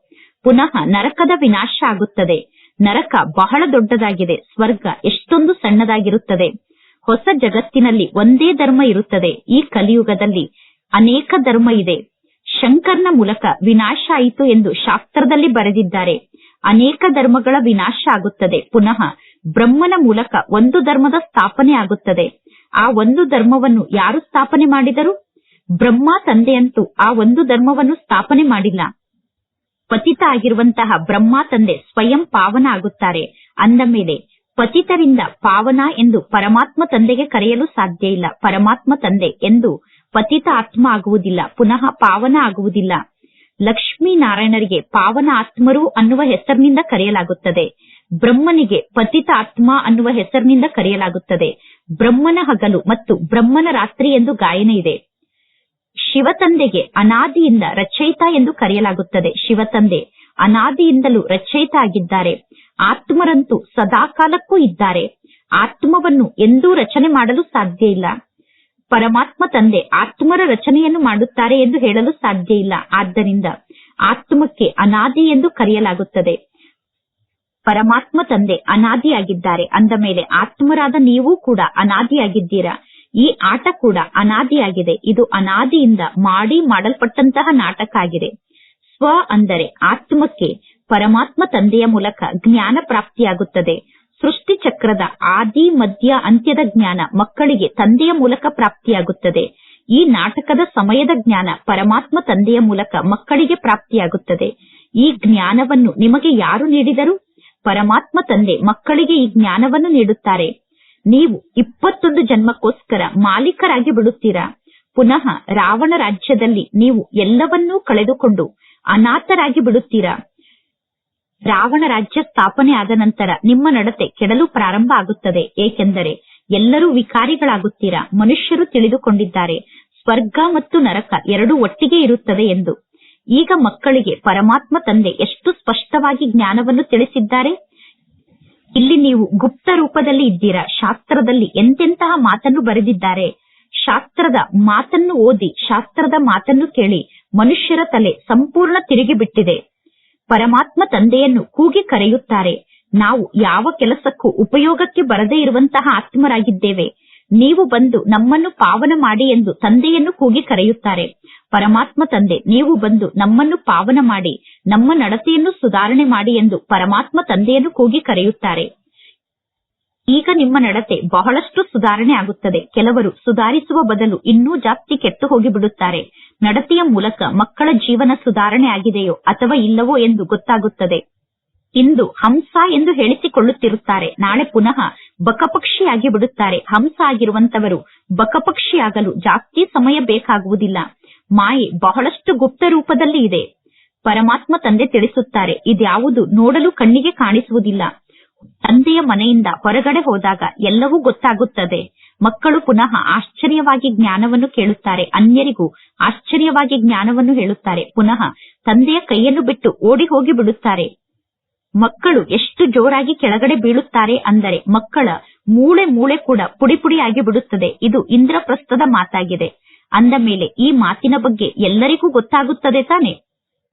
ಪುನಃ ನರಕದ ವಿನಾಶ ಆಗುತ್ತದೆ. ನರಕ ಬಹಳ ದೊಡ್ಡದಾಗಿದೆ. ಸ್ವರ್ಗ ಎಷ್ಟೊಂದು ಸಣ್ಣದಾಗಿರುತ್ತದೆ. ಹೊಸ ಜಗತ್ತಿನಲ್ಲಿ ಒಂದೇ ಧರ್ಮ ಇರುತ್ತದೆ. ಈ ಕಲಿಯುಗದಲ್ಲಿ ಅನೇಕ ಧರ್ಮ ಇದೆ. ಶಂಕರ್ನ ಮೂಲಕ ವಿನಾಶ ಆಯಿತು ಎಂದು ಶಾಸ್ತ್ರದಲ್ಲಿ ಬರೆದಿದ್ದಾರೆ. ಅನೇಕ ಧರ್ಮಗಳ ವಿನಾಶ ಆಗುತ್ತದೆ. ಪುನಃ ಬ್ರಹ್ಮನ ಮೂಲಕ ಒಂದು ಧರ್ಮದ ಸ್ಥಾಪನೆ ಆಗುತ್ತದೆ. ಆ ಒಂದು ಧರ್ಮವನ್ನು ಯಾರು ಸ್ಥಾಪನೆ ಮಾಡಿದರು? ಬ್ರಹ್ಮ ತಂದೆಯಂತೂ ಆ ಒಂದು ಧರ್ಮವನ್ನು ಸ್ಥಾಪನೆ ಮಾಡಿಲ್ಲ. ಪತಿತ ಆಗಿರುವಂತಹ ಬ್ರಹ್ಮ ತಂದೆ ಸ್ವಯಂ ಪಾವನ ಆಗುತ್ತಾರೆ. ಅಂದ ಮೇಲೆ, ಪತಿತರಿಂದ ಪಾವನ ಎಂದು ಪರಮಾತ್ಮ ತಂದೆಗೆ ಕರೆಯಲು ಸಾಧ್ಯ ಇಲ್ಲ. ಪರಮಾತ್ಮ ತಂದೆ ಎಂದು ಪತಿತ ಆತ್ಮ ಆಗುವುದಿಲ್ಲ. ಪುನಃ ಪಾವನ ಆಗುವುದಿಲ್ಲ. ಲಕ್ಷ್ಮೀ ನಾರಾಯಣರಿಗೆ ಪಾವನ ಆತ್ಮರು ಅನ್ನುವ ಹೆಸರಿನಿಂದ ಕರೆಯಲಾಗುತ್ತದೆ. ಬ್ರಹ್ಮನಿಗೆ ಪತಿತ ಆತ್ಮ ಅನ್ನುವ ಹೆಸರಿನಿಂದ ಕರೆಯಲಾಗುತ್ತದೆ. ಬ್ರಹ್ಮನ ಹಗಲು ಮತ್ತು ಬ್ರಹ್ಮನ ರಾತ್ರಿ ಎಂದು ಗಾಯನ ಇದೆ. ಶಿವತಂದೆಗೆ ಅನಾದಿಯಿಂದ ರಚಯಿತ ಎಂದು ಕರೆಯಲಾಗುತ್ತದೆ. ಶಿವತಂದೆ ಅನಾದಿಯಿಂದಲೂ ರಚಯಿತ ಆಗಿದ್ದಾರೆ. ಆತ್ಮರಂತೂ ಸದಾಕಾಲಕ್ಕೂ ಇದ್ದಾರೆ. ಆತ್ಮವನ್ನು ಎಂದೂ ರಚನೆ ಮಾಡಲು ಸಾಧ್ಯ ಇಲ್ಲ. ಪರಮಾತ್ಮ ತಂದೆ ಆತ್ಮರ ರಚನೆಯನ್ನು ಮಾಡುತ್ತಾರೆ ಎಂದು ಹೇಳಲು ಸಾಧ್ಯ ಇಲ್ಲ. ಆದ್ದರಿಂದ ಆತ್ಮಕ್ಕೆ ಅನಾದಿ ಎಂದು ಕರೆಯಲಾಗುತ್ತದೆ. ಪರಮಾತ್ಮ ತಂದೆ ಅನಾದಿಯಾಗಿದ್ದಾರೆ. ಅಂದ ಮೇಲೆ ಆತ್ಮರಾದ ನೀವು ಕೂಡ ಅನಾದಿಯಾಗಿದ್ದೀರಾ? ಈ ಆಟ ಕೂಡ ಅನಾದಿಯಾಗಿದೆ. ಇದು ಅನಾದಿಯಿಂದ ಮಾಡಿ ಮಾಡಲ್ಪಟ್ಟಂತಹ ನಾಟಕ ಆಗಿದೆ ಸ್ವ ಅಂದರೆ ಆತ್ಮಕ್ಕೆ ಪರಮಾತ್ಮ ತಂದೆಯ ಮೂಲಕ ಜ್ಞಾನ ಪ್ರಾಪ್ತಿಯಾಗುತ್ತದೆ. ಸೃಷ್ಟಿ ಚಕ್ರದ ಆದಿ, ಮಧ್ಯ, ಅಂತ್ಯದ ಜ್ಞಾನ ಮಕ್ಕಳಿಗೆ ತಂದೆಯ ಮೂಲಕ ಪ್ರಾಪ್ತಿಯಾಗುತ್ತದೆ. ಈ ನಾಟಕದ ಸಮಯದ ಜ್ಞಾನ ಪರಮಾತ್ಮ ತಂದೆಯ ಮೂಲಕ ಮಕ್ಕಳಿಗೆ ಪ್ರಾಪ್ತಿಯಾಗುತ್ತದೆ. ಈ ಜ್ಞಾನವನ್ನು ನಿಮಗೆ ಯಾರು ನೀಡಿದರು? ಪರಮಾತ್ಮ ತಂದೆ ಮಕ್ಕಳಿಗೆ ಈ ಜ್ಞಾನವನ್ನು ನೀಡುತ್ತಾರೆ. ನೀವು ಇಪ್ಪತ್ತೊಂದು ಜನ್ಮಕ್ಕೋಸ್ಕರ ಮಾಲೀಕರಾಗಿ ಬಿಡುತ್ತೀರಾ ಪುನಃ ರಾವಣ ರಾಜ್ಯದಲ್ಲಿ ನೀವು ಎಲ್ಲವನ್ನೂ ಕಳೆದುಕೊಂಡು ಅನಾಥರಾಗಿ ಬಿಡುತ್ತೀರಾ ರಾವಣ ರಾಜ್ಯ ಸ್ಥಾಪನೆ ಆದ ನಂತರ ನಿಮ್ಮ ನಡತೆ ಕೆಡಲು ಪ್ರಾರಂಭ ಆಗುತ್ತದೆ. ಏಕೆಂದರೆ ಎಲ್ಲರೂ ವಿಕಾರಿಗಳಾಗುತ್ತೀರಾ? ಮನುಷ್ಯರು ತಿಳಿದುಕೊಂಡಿದ್ದಾರೆ. ಸ್ವರ್ಗ ಮತ್ತು ನರಕ ಎರಡೂ ಒಟ್ಟಿಗೆ ಇರುತ್ತದೆ ಎಂದು. ಈಗ ಮಕ್ಕಳಿಗೆ ಪರಮಾತ್ಮ ತಂದೆ ಎಷ್ಟು ಸ್ಪಷ್ಟವಾಗಿ ಜ್ಞಾನವನ್ನು ತಿಳಿಸಿದ್ದಾರೆ? ಇಲ್ಲಿ ನೀವು ಗುಪ್ತ ರೂಪದಲ್ಲಿ ಇದ್ದೀರಾ? ಶಾಸ್ತ್ರದಲ್ಲಿ ಎಂತೆಂತಹ ಮಾತನ್ನು ಬರೆದಿದ್ದಾರೆ? ಶಾಸ್ತ್ರದ ಮಾತನ್ನು ಓದಿ, ಶಾಸ್ತ್ರದ ಮಾತನ್ನು ಕೇಳಿ, ಮನುಷ್ಯರ ತಲೆ ಸಂಪೂರ್ಣ ತಿರುಗಿ ಬಿಟ್ಟಿದೆ. ಪರಮಾತ್ಮ ತಂದೆಯನ್ನು ಕೂಗಿ ಕರೆಯುತ್ತಾರೆ. ನಾವು ಯಾವ ಕೆಲಸಕ್ಕೂ ಉಪಯೋಗಕ್ಕೆ ಬರದೇ ಇರುವಂತಹ ಆತ್ಮರಾಗಿದ್ದೇವೆ. ನೀವು ಬಂದು ನಮ್ಮನ್ನು ಪಾವನ ಮಾಡಿ ಎಂದು ತಂದೆಯನ್ನು ಕೂಗಿ ಕರೆಯುತ್ತಾರೆ. ಪರಮಾತ್ಮ ತಂದೆ, ನೀವು ಬಂದು ನಮ್ಮನ್ನು ಪಾವನ ಮಾಡಿ, ನಮ್ಮ ನಡತೆಯನ್ನು ಸುಧಾರಣೆ ಮಾಡಿ ಎಂದು ಪರಮಾತ್ಮ ತಂದೆಯನ್ನು ಕೂಗಿ ಕರೆಯುತ್ತಾರೆ. ಈಗ ನಿಮ್ಮ ನಡತೆ ಬಹಳಷ್ಟು ಸುಧಾರಣೆ ಆಗುತ್ತದೆ. ಕೆಲವರು ಸುಧಾರಿಸುವ ಬದಲು ಇನ್ನೂ ಜಾಸ್ತಿ ಕೆಟ್ಟು ಹೋಗಿಬಿಡುತ್ತಾರೆ. ನಡತೆಯ ಮೂಲಕ ಮಕ್ಕಳ ಜೀವನ ಸುಧಾರಣೆ ಆಗಿದೆಯೋ ಅಥವಾ ಇಲ್ಲವೋ ಎಂದು ಗೊತ್ತಾಗುತ್ತದೆ. ಇಂದು ಹಂಸ ಎಂದು ಹೇಳಿಸಿಕೊಳ್ಳುತ್ತಿರುತ್ತಾರೆ. ನಾಳೆ ಪುನಃ ಬಕಪಕ್ಷಿಯಾಗಿ ಬಿಡುತ್ತಾರೆ. ಹಂಸ ಆಗಿರುವಂತವರು ಬಕಪಕ್ಷಿಯಾಗಲು ಜಾಸ್ತಿ ಸಮಯ ಬೇಕಾಗುವುದಿಲ್ಲ. ಮಾಯೆ ಬಹಳಷ್ಟು ಗುಪ್ತ ರೂಪದಲ್ಲಿ ಇದೆ. ಪರಮಾತ್ಮ ತಂದೆ ತಿಳಿಸುತ್ತಾರೆ, ಇದ್ಯಾವುದು ನೋಡಲು ಕಣ್ಣಿಗೆ ಕಾಣಿಸುವುದಿಲ್ಲ. ತಂದೆಯ ಮನೆಯಿಂದ ಹೊರಗಡೆ ಹೋದಾಗ ಎಲ್ಲವೂ ಗೊತ್ತಾಗುತ್ತದೆ. ಮಕ್ಕಳು ಪುನಃ ಆಶ್ಚರ್ಯವಾಗಿ ಜ್ಞಾನವನ್ನು ಕೇಳುತ್ತಾರೆ. ಅನ್ಯರಿಗೂ ಆಶ್ಚರ್ಯವಾಗಿ ಜ್ಞಾನವನ್ನು ಹೇಳುತ್ತಾರೆ. ಪುನಃ ತಂದೆಯ ಕೈಯನ್ನು ಬಿಟ್ಟು ಓಡಿ ಹೋಗಿ ಬಿಡುತ್ತಾರೆ. ಮಕ್ಕಳು ಎಷ್ಟು ಜೋರಾಗಿ ಕೆಳಗಡೆ ಬೀಳುತ್ತಾರೆ ಅಂದರೆ ಮಕ್ಕಳ ಮೂಳೆ ಮೂಳೆ ಕೂಡ ಪುಡಿ ಪುಡಿಯಾಗಿ ಬಿಡುತ್ತದೆ. ಇದು ಇಂದ್ರಪ್ರಸ್ಥದ ಮಾತಾಗಿದೆ. ಅಂದ ಮೇಲೆ ಈ ಮಾತಿನ ಬಗ್ಗೆ ಎಲ್ಲರಿಗೂ ಗೊತ್ತಾಗುತ್ತದೆ ತಾನೆ?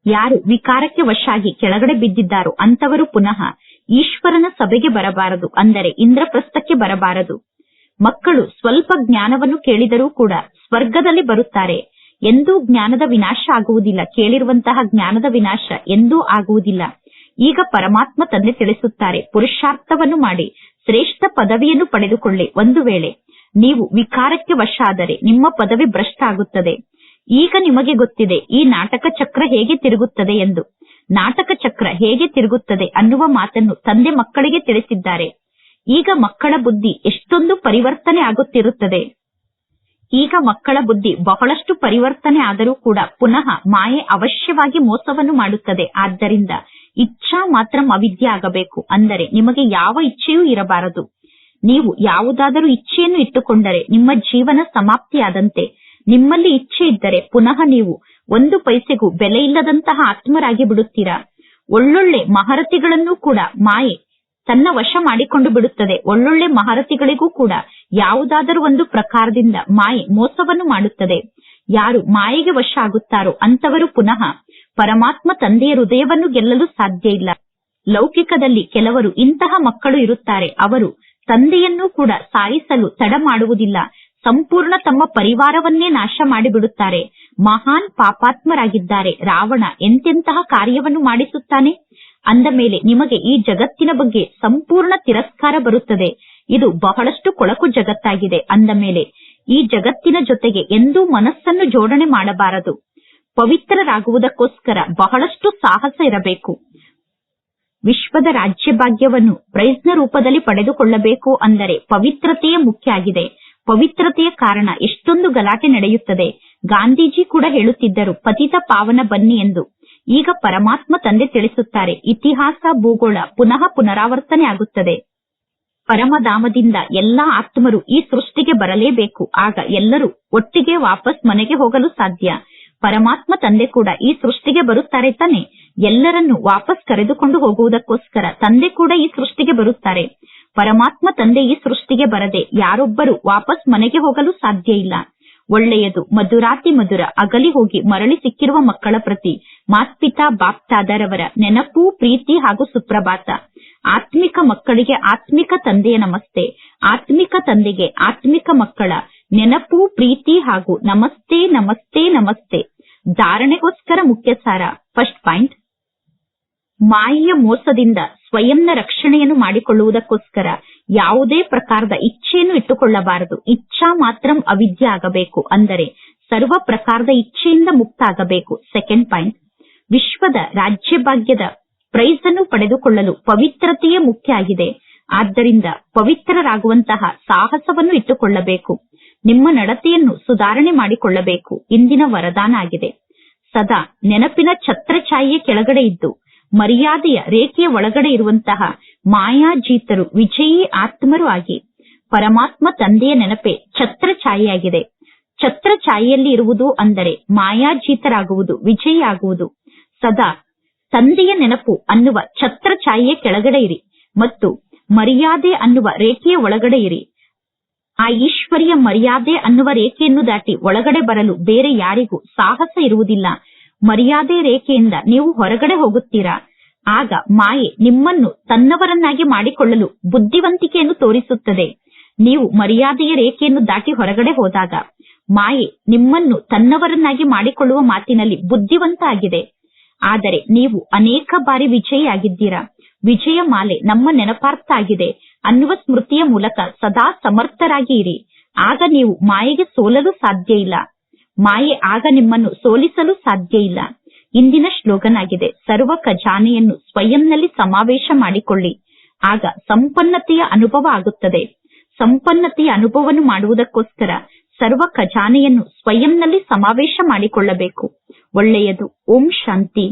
ಯಾರು ವಿಕಾರಕ್ಕೆ ವಶಾಗಿ ಕೆಳಗಡೆ ಬಿದ್ದಿದ್ದಾರೋ ಅಂತವರು ಪುನಃ ಈಶ್ವರನ ಸಭೆಗೆ ಬರಬಾರದು ಅಂದರೆ ಇಂದ್ರಪ್ರಸ್ಥಕ್ಕೆ ಬರಬಾರದು. ಮಕ್ಕಳು ಸ್ವಲ್ಪ ಜ್ಞಾನವನ್ನು ಕೇಳಿದರೂ ಕೂಡ ಸ್ವರ್ಗದಲ್ಲಿ ಬರುತ್ತಾರೆ. ಎಂದೂ ಜ್ಞಾನದ ವಿನಾಶ ಆಗುವುದಿಲ್ಲ. ಕೇಳಿರುವಂತಹ ಜ್ಞಾನದ ವಿನಾಶ ಎಂದೂ ಆಗುವುದಿಲ್ಲ. ಈಗ ಪರಮಾತ್ಮ ತಂದೆ ತಿಳಿಸುತ್ತಾರೆ, ಪುರುಷಾರ್ಥವನ್ನು ಮಾಡಿ, ಶ್ರೇಷ್ಠ ಪದವಿಯನ್ನು ಪಡೆದುಕೊಳ್ಳಿ ಒಂದು ವೇಳೆ. ನೀವು ವಿಕಾರಕ್ಕೆ ವಶ ಆದರೆ ನಿಮ್ಮ ಪದವಿ ಭ್ರಷ್ಟ ಆಗುತ್ತದೆ ಈಗ ನಿಮಗೆ ಗೊತ್ತಿದೆ, ಈ ನಾಟಕ ಚಕ್ರ ಹೇಗೆ ತಿರುಗುತ್ತದೆ ಎಂದು. ನಾಟಕ ಚಕ್ರ ಹೇಗೆ ತಿರುಗುತ್ತದೆ ಅನ್ನುವ ಮಾತನ್ನು ತಂದೆ ಮಕ್ಕಳಿಗೆ ತಿಳಿಸಿದ್ದಾರೆ. ಈಗ ಮಕ್ಕಳ ಬುದ್ಧಿ ಎಷ್ಟೊಂದು ಪರಿವರ್ತನೆ ಆಗುತ್ತಿರುತ್ತದೆ. ಈಗ ಮಕ್ಕಳ ಬುದ್ಧಿ ಬಹಳಷ್ಟು ಪರಿವರ್ತನೆ ಆದರೂ ಕೂಡ ಪುನಃ ಮಾಯೆ ಅವಶ್ಯವಾಗಿ ಮೋಸವನ್ನು ಮಾಡುತ್ತದೆ. ಆದ್ದರಿಂದ ಇಚ್ಛಾ ಮಾತ್ರ ಅವಿದ್ಯೆ ಆಗಬೇಕು. ಅಂದರೆ ನಿಮಗೆ ಯಾವ ಇಚ್ಛೆಯೂ ಇರಬಾರದು. ನೀವು ಯಾವುದಾದರೂ ಇಚ್ಛೆಯನ್ನು ಇಟ್ಟುಕೊಂಡರೆ ನಿಮ್ಮ ಜೀವನ ಸಮಾಪ್ತಿಯಾದಂತೆ. ನಿಮ್ಮಲ್ಲಿ ಇಚ್ಛೆ ಇದ್ದರೆ ಪುನಃ ನೀವು ಒಂದು ಪೈಸೆಗೂ ಬೆಲೆ ಇಲ್ಲದಂತಹ ಆತ್ಮರಾಗಿ ಬಿಡುತ್ತೀರಾ? ಒಳ್ಳೊಳ್ಳೆ ಮಹಾರತಿಗಳನ್ನೂ ಕೂಡ ಮಾಯೆ ತನ್ನ ವಶ ಮಾಡಿಕೊಂಡು ಬಿಡುತ್ತದೆ. ಒಳ್ಳೊಳ್ಳೆ ಮಹರತಿಗಳಿಗೂ ಕೂಡ ಯಾವುದಾದರೂ ಒಂದು ಪ್ರಕಾರದಿಂದ ಮಾಯೆ ಮೋಸವನ್ನು ಮಾಡುತ್ತದೆ. ಯಾರು ಮಾಯೆಗೆ ವಶ ಆಗುತ್ತಾರೋ ಅಂತವರು ಪುನಃ ಪರಮಾತ್ಮ ತಂದೆಯ ಹೃದಯವನ್ನು ಗೆಲ್ಲಲು ಸಾಧ್ಯ ಇಲ್ಲ. ಲೌಕಿಕದಲ್ಲಿ ಕೆಲವರು ಇಂತಹ ಮಕ್ಕಳು ಇರುತ್ತಾರೆ. ಅವರು ತಂದೆಯನ್ನು ಕೂಡ ಸಾಯಿಸಲು ತಡ ಮಾಡುವುದಿಲ್ಲ. ಸಂಪೂರ್ಣ ತಮ್ಮ ಪರಿವಾರವನ್ನೇ ನಾಶ ಮಾಡಿಬಿಡುತ್ತಾರೆ. ಮಹಾನ್ ಪಾಪಾತ್ಮರಾಗಿದ್ದಾರೆ. ರಾವಣ ಎಂತೆಂತಹ ಕಾರ್ಯವನ್ನು ಮಾಡಿಸುತ್ತಾನೆ? ಅಂದ ಮೇಲೆ ನಿಮಗೆ ಈ ಜಗತ್ತಿನ ಬಗ್ಗೆ ಸಂಪೂರ್ಣ ತಿರಸ್ಕಾರ ಬರುತ್ತದೆ. ಇದು ಬಹಳಷ್ಟು ಕೊಳಕು ಜಗತ್ತಾಗಿದೆ. ಅಂದ ಮೇಲೆ ಈ ಜಗತ್ತಿನ ಜೊತೆಗೆ ಎಂದೂ ಮನಸ್ಸನ್ನು ಜೋಡಣೆ ಮಾಡಬಾರದು. ಪವಿತ್ರರಾಗುವುದಕ್ಕೋಸ್ಕರ ಬಹಳಷ್ಟು ಸಾಹಸ ಇರಬೇಕು. ವಿಶ್ವದ ರಾಜ್ಯ ಭಾಗ್ಯವನ್ನು ರೂಪದಲ್ಲಿ ಪಡೆದುಕೊಳ್ಳಬೇಕು ಅಂದರೆ ಪವಿತ್ರತೆಯೇ ಮುಖ್ಯ ಆಗಿದೆ. ಪವಿತ್ರತೆಯ ಕಾರಣ ಎಷ್ಟೊಂದು ಗಲಾಟೆ ನಡೆಯುತ್ತದೆ. ಗಾಂಧೀಜಿ ಕೂಡ ಹೇಳುತ್ತಿದ್ದರು, ಪತಿತ ಪಾವನ ಬನ್ನಿ ಎಂದು. ಈಗ ಪರಮಾತ್ಮ ತಂದೆ ತಿಳಿಸುತ್ತಾರೆ, ಇತಿಹಾಸ, ಭೂಗೋಳ ಪುನಃ ಪುನರಾವರ್ತನೆ ಆಗುತ್ತದೆ. ಪರಮಧಾಮದಿಂದ ಎಲ್ಲಾ ಆತ್ಮರು ಈ ಸೃಷ್ಟಿಗೆ ಬರಲೇಬೇಕು. ಆಗ ಎಲ್ಲರೂ ಒಟ್ಟಿಗೆ ವಾಪಸ್ ಮನೆಗೆ ಹೋಗಲು ಸಾಧ್ಯ. ಪರಮಾತ್ಮ ತಂದೆ ಕೂಡ ಈ ಸೃಷ್ಟಿಗೆ ಬರುತ್ತಾರೆ ತಾನೆ. ಎಲ್ಲರನ್ನು ವಾಪಸ್ ಕರೆದುಕೊಂಡು ಹೋಗುವುದಕ್ಕೋಸ್ಕರ ತಂದೆ ಕೂಡ ಈ ಸೃಷ್ಟಿಗೆ ಬರುತ್ತಾರೆ. ಪರಮಾತ್ಮ ತಂದೆ ಈ ಸೃಷ್ಟಿಗೆ ಬರದೆ ಯಾರೊಬ್ಬರು ವಾಪಸ್ ಮನೆಗೆ ಹೋಗಲು ಸಾಧ್ಯ ಇಲ್ಲ. ಒಳ್ಳೆಯದು ಮಧುರಾತಿ ಮಧುರ ಅಗಲಿ ಹೋಗಿ ಮರಳಿ ಸಿಕ್ಕಿರುವ ಮಕ್ಕಳ ಪ್ರತಿ. ಮಾತ್ಪಿತಾ ಬಾಪ್ತಾದರವರ ನೆನಪು, ಪ್ರೀತಿ ಹಾಗೂ ಸುಪ್ರಭಾತ. ಆತ್ಮಿಕ ಮಕ್ಕಳಿಗೆ ಆತ್ಮಿಕ ತಂದೆಯ ನಮಸ್ತೆ. ಆತ್ಮಿಕ ತಂದೆಗೆ ಆತ್ಮಿಕ ಮಕ್ಕಳ ನೆನಪು, ಪ್ರೀತಿ ಹಾಗೂ ನಮಸ್ತೆ ನಮಸ್ತೆ ನಮಸ್ತೆ. ಧಾರಣೆಗೋಸ್ಕರ ಮುಖ್ಯ ಸಾರ ಫಸ್ಟ್ ಪಾಯಿಂಟ್ ಮಾಯೆಯ ಮೋಸದಿಂದ ಸ್ವಯಂನ ರಕ್ಷಣೆಯನ್ನು ಮಾಡಿಕೊಳ್ಳುವುದಕ್ಕೋಸ್ಕರ ಯಾವುದೇ ಪ್ರಕಾರದ ಇಚ್ಛೆಯನ್ನು ಇಟ್ಟುಕೊಳ್ಳಬಾರದು. ಇಚ್ಛಾ ಮಾತ್ರ ಅವಿದ್ಯ ಆಗಬೇಕು ಅಂದರೆ ಸರ್ವ ಪ್ರಕಾರದ ಇಚ್ಛೆಯಿಂದ ಮುಕ್ತ ಆಗಬೇಕು. ಸೆಕೆಂಡ್ ಪಾಯಿಂಟ್ ವಿಶ್ವದ ರಾಜ್ಯ ಭಾಗ್ಯದ ಪ್ರೈಸ್ ಅನ್ನು ಪಡೆದುಕೊಳ್ಳಲು ಪವಿತ್ರತೆಯೇ ಮುಖ್ಯ ಆಗಿದೆ. ಆದ್ದರಿಂದ ಪವಿತ್ರರಾಗುವಂತಹ ಸಾಹಸವನ್ನು ಇಟ್ಟುಕೊಳ್ಳಬೇಕು. ನಿಮ್ಮ ನಡತೆಯನ್ನು ಸುಧಾರಣೆ ಮಾಡಿಕೊಳ್ಳಬೇಕು. ಇಂದಿನ ವರದಾನ ಆಗಿದೆ. ಸದಾ ನೆನಪಿನ ಛತ್ರಛಾಯೆಯ ಕೆಳಗಡೆ ಇದ್ದು, ಮರ್ಯಾದೆಯ ರೇಖೆಯ ಒಳಗಡೆ ಇರುವಂತಹ ಮಾಯಾಜೀತರು ವಿಜಯಿ ಆತ್ಮರು ಆಗಿ, ಪರಮಾತ್ಮ ತಂದೆಯ ನೆನಪೆ ಛತ್ರ ಛತ್ರಛಾಯೆಯಲ್ಲಿ ಇರುವುದು ಅಂದರೆ ಮಾಯಾಜೀತರಾಗುವುದು, ವಿಜಯಿ ಆಗುವುದು. ಸದಾ ತಂದೆಯ ನೆನಪು ಅನ್ನುವ ಛತ್ರಛಾಯೆಯ ಕೆಳಗಡೆ ಇರಿ ಮತ್ತು ಮರ್ಯಾದೆ ಅನ್ನುವ ರೇಖೆಯ ಒಳಗಡೆ ಇರಿ. ಆ ಈಶ್ವರಿಯ ಮರ್ಯಾದೆ ಅನ್ನುವ ರೇಖೆಯನ್ನು ದಾಟಿ ಒಳಗಡೆ ಬರಲು ಬೇರೆ ಯಾರಿಗೂ ಸಾಹಸ ಇರುವುದಿಲ್ಲ. ಮರ್ಯಾದೆ ರೇಖೆಯಿಂದ ನೀವು ಹೊರಗಡೆ ಹೋಗುತ್ತೀರಾ? ಆಗ ಮಾಯೆ ನಿಮ್ಮನ್ನು ತನ್ನವರನ್ನಾಗಿ ಮಾಡಿಕೊಳ್ಳಲು ಬುದ್ಧಿವಂತಿಕೆಯನ್ನು ತೋರಿಸುತ್ತದೆ. ನೀವು ಮರ್ಯಾದೆಯ ರೇಖೆಯನ್ನು ದಾಟಿ ಹೊರಗಡೆ ಹೋದಾಗ ಮಾಯೆ ನಿಮ್ಮನ್ನು ತನ್ನವರನ್ನಾಗಿ ಮಾಡಿಕೊಳ್ಳುವ ಮಾತಿನಲ್ಲಿ ಬುದ್ಧಿವಂತ ಆಗಿದೆ. ಆದರೆ ನೀವು ಅನೇಕ ಬಾರಿ ವಿಜಯಿಯಾಗಿದ್ದೀರಾ? ವಿಜಯ ಮಾಲೆ ನಮ್ಮ ನೆನಪಾರ್ಥ ಅನ್ನುವ ಸ್ಮೃತಿಯ ಮೂಲಕ ಸದಾ ಸಮರ್ಥರಾಗಿ ಇರಿ ಆಗ ನೀವು ಮಾಯೆಗೆ ಸೋಲಲು ಸಾಧ್ಯ ಇಲ್ಲ. ಮಾಯೆ ಆಗ ನಿಮ್ಮನ್ನು ಸೋಲಿಸಲು ಸಾಧ್ಯ ಇಲ್ಲ. ಇಂದಿನ ಶ್ಲೋಗನ್ ಆಗಿದೆ ಸರ್ವ ಖಜಾನೆಯನ್ನು ಸ್ವಯಂನಲ್ಲಿ ಸಮಾವೇಶ ಮಾಡಿಕೊಳ್ಳಿ. ಆಗ ಸಂಪನ್ನತೆಯ ಅನುಭವ ಆಗುತ್ತದೆ. ಸಂಪನ್ನತೆಯ ಅನುಭವವನ್ನು ಮಾಡುವುದಕ್ಕೋಸ್ಕರ ಸರ್ವ ಖಜಾನೆಯನ್ನು ಸ್ವಯಂನಲ್ಲಿ ಸಮಾವೇಶ ಮಾಡಿಕೊಳ್ಳಬೇಕು. ಒಳ್ಳೆಯದು. ಓಂ ಶಾಂತಿ.